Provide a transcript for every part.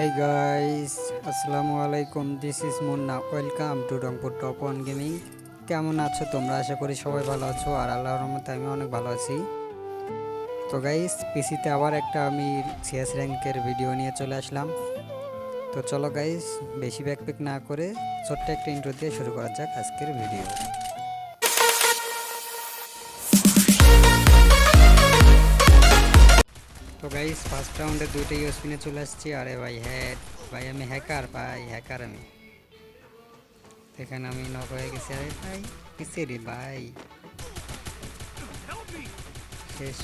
Hey guys, আসসালামু আলাইকুম this is Munna welcome to Rangpur Top One Gaming কেমন আছো তোমরা? আশা করি সবাই ভালো আছো আর আল্লাহর রহমতে আমি অনেক ভালো আছি। তো গাইস পিসিতে আবার একটা আমি সিএস র্যাঙ্কের ভিডিও নিয়ে চলে আসলাম। তো চলো গাইস বেশি ব্যাকপ্যাক না করে ছোট্ট একটা ইন্ট্রো দিয়ে শুরু করা যাক আজকের ভিডিও তো গাইস ফার্স্ট রাউন্ডে দুইটা ইউএসপিনে চলে আসছি। আরে ভাই হ্যাঁ ভাই, আমি হ্যাকার ভাই হ্যাকার আমি। এখানে আমি নক হয়ে গেছি। আরে ভাই কিসে রে ভাই? শেষ।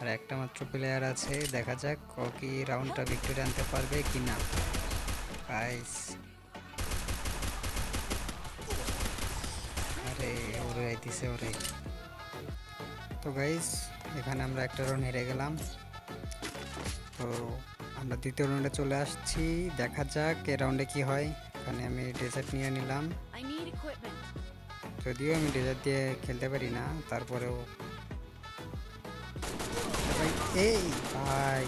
আর একটা মাত্র প্লেয়ার আছে। দেখা যাক ও কি রাউন্ডটা ভিক্টোরি আনতে পারবে কি না গাইস আরে, ওরে আইতিছে ওরে। তো গাইস এখানে আমরা একটা রাউন্ড হেরে গেলাম। তো আমরা দ্বিতীয় রাউন্ডে চলে আসছি। দেখা যাক এ রাউন্ডে কি হয়। এখানে আমি ডেজার্ট নিয়ে নিলাম. যদিও আমি ডেজার্ট দিয়ে খেলতে পারি না তারপরেও। ভাই এই ভাই।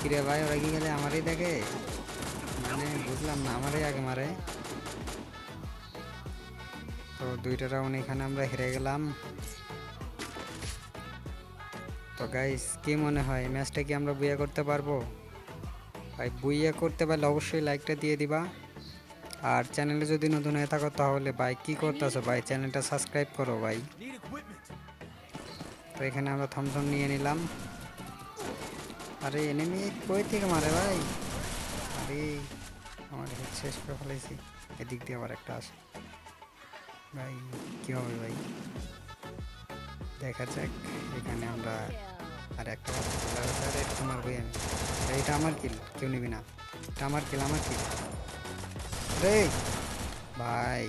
কিরে ভাই ওরা কি গেলে আমারই দেখে। মানে বুঝলাম না আমারই আগে মারে। তো দুইটা রাউন্ড এখানে আমরা হেরে গেলাম। তো গাইস কি মনে হয় ম্যাচটা কি আমরা বুইয়া করতে পারব? ভাই, বুইয়া করতে পারলে অবশ্যই লাইকটা দিয়ে দিবা। আর চ্যানেলে যদি নতুন হয়ে থাকো তাহলে ভাই, কি করতেছো ভাই? চ্যানেলটা সাবস্ক্রাইব করো ভাই। তো এখানে আমরা থমথম নিয়ে নিলাম। আরে এনিমি কই থেকে মারে ভাই? আরে, আমার শেষ করে ফেলেছি। এদিক দিয়ে আবার একটা আসে। ভাই, কী হবে ভাই? দেখা যাক। এখানে আমরা আর একটা তোমার বই আমি এটা আমার কিল কেউ নিবি না। এটা আমার কিল আমার কিল রে ভাই।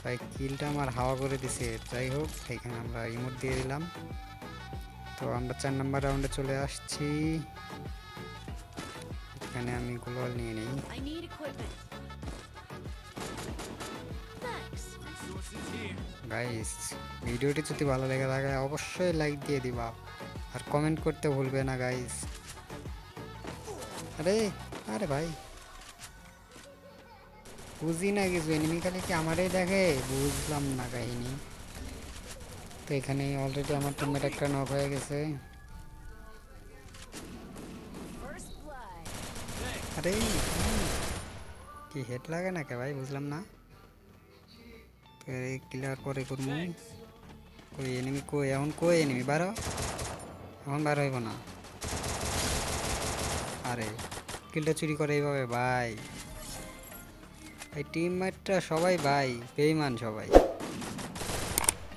ভাই কিলটা আমার হাওয়া করে দিছে। যাই হোক, এখানে আমরা ইমোট দিয়ে দিলাম। তো আমরা চার নাম্বার রাউন্ডে চলে আসছি। এখানে আমি গ্লোয়াল নিয়ে নিই। গাইস ভিডিওটি যদি ভালো লেগে থাকে, অবশ্যই লাইক দিয়ে দিবা। আর কমেন্ট করতে ভুলবে না গাইস আরে আরে ভাই। বুঝি না কিছু এনিমি খালি কি আমারই দেখে? বুঝলাম না কাহিনী। তো এখানে অলরেডি আমার টিমমেট একটা নক হয়ে গেছে. আরে, কি হেড লাগে না কে ভাই? বুঝলাম না। ক্লিয়ার পরে করব কই এনিমি কই? এখন কই এনিমি বারো? এখন বার হইব না। আরে কিলটা চুরি করে এইভাবে, ভাই। এই টিমমেটরা সবাই, ভাই বেইমান সবাই।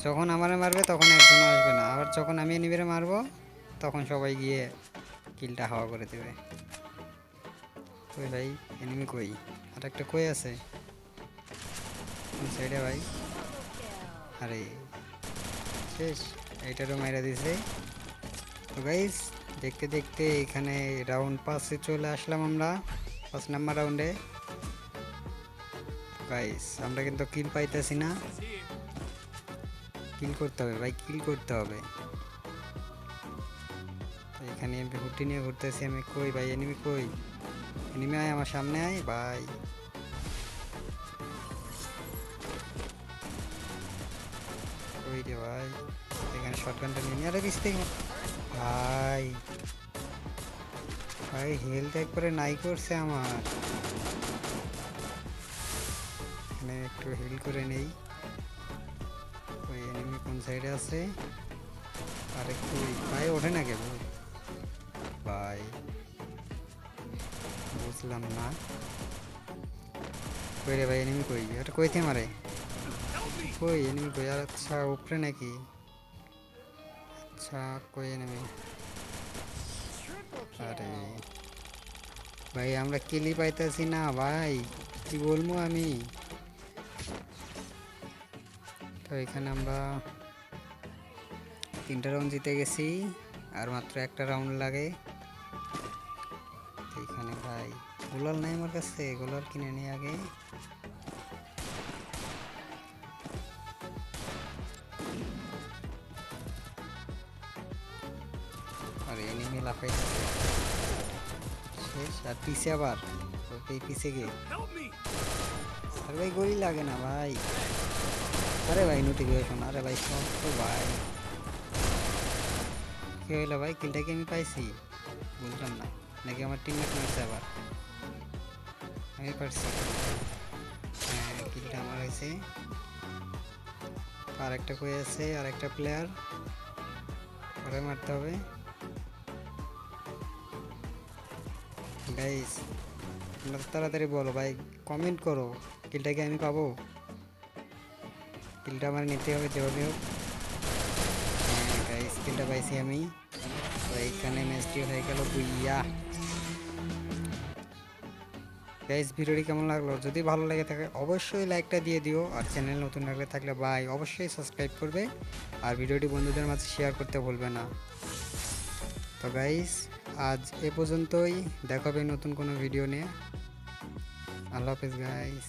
যখন আমারে মারবে, তখন একজন আসবে না। আবার যখন আমি এনিমিরে মারবো, তখন সবাই গিয়ে কিলটা হাওয়া করে দেবে। কই ভাই? এনিমি কই? আর একটা কই আছে? সাইডে ভাই? আরে, শেষ, এইটারও মাইরা দিছে। তো গাইস দেখতে দেখতে এখানে রাউন্ড পাঁচে চলে আসলাম আমরা পাঁচ নাম্বার রাউন্ডে গাইস আমরা কিন্তু কিল পাইতেছি না। কিল করতে হবে ভাই কিল করতে হবে। এখানে হুটি নিয়ে ঘুরতেছি, আমি কই ভাই? এনিমি কই? এনিমি আয় আমার সামনে আয় ভাই রে ভাই এখানে শটগানটা নিয়ে আরে বিশ থেকে ভাই ভাই হেলথ একবারে নাই করছে আমার এখানে একটু হিল করে নেই ওই এনিমি কোন সাইডে আছে আর একটু ভাই ওঠে না কেবল ভাই বুঝলাম না কই রে ভাই এনিমি কই এটা কই থেকে মারে কই এনিমি কই? আর আচ্ছা উপরে নাকি? আচ্ছা কই এনিমি আরে. ভাই, আমরা কিলি পাইতেছি না, ভাই। কি বলব আমি? তো এখানে আমরা তিনটা রাউন্ড জিতে গেছি, আর মাত্র একটা রাউন্ড লাগে। এখানে ভাই, গোলাল নাই আমার কাছে, গোলাল কিনে নিই আগে। লাফাইতেছে শেষ, আর পিছে আবার? ওকে পিছে গিয়ে। আরে ভাই, গলি লাগে না ভাই। আরে ভাই নোটিফিকেশন আরে ভাই, সব ভাই। কি হইল ভাই, কিলটা কি আমি পাইছি? বুঝলাম না। নাকি আমার টিমমেট মারছে আবার? আমি পারছি। হ্যাঁ কিলটা আমার হয়েছে। আর একটা কই আছে? আর একটা প্লেয়ার ওরে মারতে হবে। গাইস তাড়াতাড়ি বলো, ভাই কমেন্ট করো কিলটা কি আমি পাবো? কিলটা আমার নিতে হবে যেভাবে হোক। হ্যাঁ গাইস কিলটা পাইছি আমি। তো এইখানে ম্যাচটি হয়ে গেল বুইয়া। গাইস ভিডিওটি কেমন লাগল? যদি ভালো লেগে থাকে, অবশ্যই লাইকটা দিয়ে দিও। আর চ্যানেল নতুন লাগলে থাকলে, ভাই, অবশ্যই সাবস্ক্রাইব করবে। আর ভিডিওটি বন্ধুদের মাঝে শেয়ার করতে ভুলবে না। তো গাইস আজ এ পর্যন্তই। দেখাবে নতুন কোনো ভিডিও নিয়ে। আল্লাহ হাফেজ গাইস